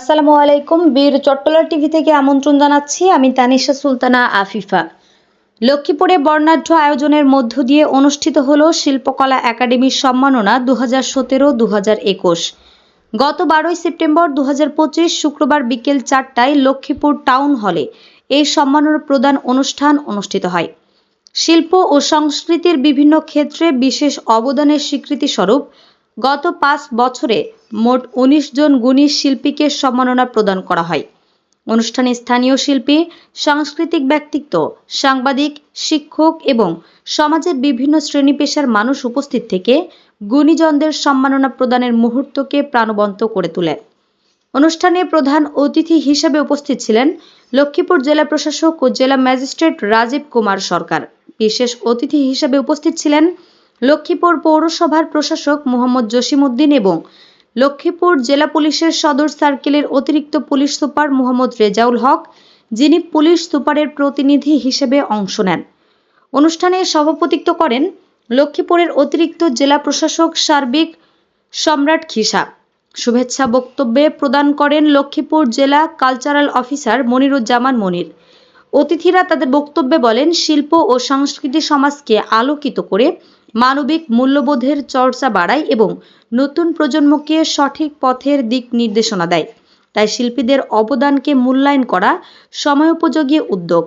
আসসালামু আলাইকুম। বীর চট্টলা টিভি থেকে আমন্ত্রণ জানাচ্ছি। আমি তানিশা সুলতানা আফিফা। লক্ষ্মীপুরে বর্ণাঢ্য আয়োজনের মধ্য দিয়ে অনুষ্ঠিত হলো শিল্পকলা একাডেমির সম্মাননা দু হাজার সতেরো দু হাজার একুশ। গত বারোই সেপ্টেম্বর দু হাজার পঁচিশ শুক্রবার বিকেল চারটায় লক্ষ্মীপুর টাউন হলে এই সম্মাননা প্রদান অনুষ্ঠান অনুষ্ঠিত হয়। শিল্প ও সংস্কৃতির বিভিন্ন ক্ষেত্রে বিশেষ অবদানের স্বীকৃতিস্বরূপ গত পাঁচ বছরে মোট উনিশ জন গুণী শিল্পীকে সম্মাননা প্রদান করা হয়। অনুষ্ঠানে স্থানীয় শিল্পী, সাংস্কৃতিক ব্যক্তিত্ব, সাংবাদিক, শিক্ষক এবং সমাজের বিভিন্ন শ্রেণি পেশার মানুষ উপস্থিত থেকে গুণীজনদের সম্মাননা প্রদানের মুহূর্তকে প্রাণবন্ত করে তোলে। অনুষ্ঠানে প্রধান অতিথি হিসেবে উপস্থিত ছিলেন লক্ষ্মীপুর জেলা প্রশাসক ও জেলা ম্যাজিস্ট্রেট রাজীব কুমার সরকার। বিশেষ অতিথি হিসেবে উপস্থিত ছিলেন লক্ষ্মীপুর পৌরসভার প্রশাসক মোহাম্মদ জসিমউদ্দিন এবং লক্ষ্মীপুর জেলা পুলিশের সদর সার্কেলের অতিরিক্ত পুলিশ সুপার মোহাম্মদ রেজাউল হক, যিনি পুলিশ সুপারের প্রতিনিধি হিসেবে অংশ নেন। অনুষ্ঠানে সভাপতিত্ব করেন লক্ষ্মীপুরের অতিরিক্ত জেলা প্রশাসক সার্বিক সম্রাট খিসা। শুভেচ্ছা বক্তব্যে প্রদান করেন লক্ষ্মীপুর জেলা কালচারাল অফিসার মনিরুজ্জামান মনির। অতিথিরা তাদের বক্তব্যে বলেন, শিল্প ও সংস্কৃতি সমাজকে আলোকিত করে মানবিক মূল্যবোধের চর্চা বাড়ায় এবং নতুন প্রজন্মকে সঠিক পথের দিক নির্দেশনা দেয়। তাই শিল্পীদের অবদানকে মূল্যায়ন করা সময়োপযোগী উদ্যোগ।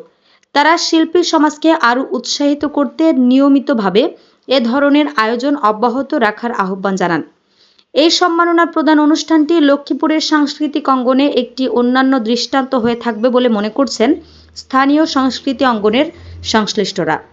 তারা শিল্পী সমাজকে আরও উৎসাহিত করতে নিয়মিতভাবে এ ধরনের আয়োজন অব্যাহত রাখার আহ্বান জানান। এই সম্মাননা প্রদান অনুষ্ঠানটি লক্ষ্মীপুরের সাংস্কৃতিক অঙ্গনে একটি অন্যান্য দৃষ্টান্ত হয়ে থাকবে বলে মনে করছেন স্থানীয় সংস্কৃতি অঙ্গনের সংশ্লিষ্টরা।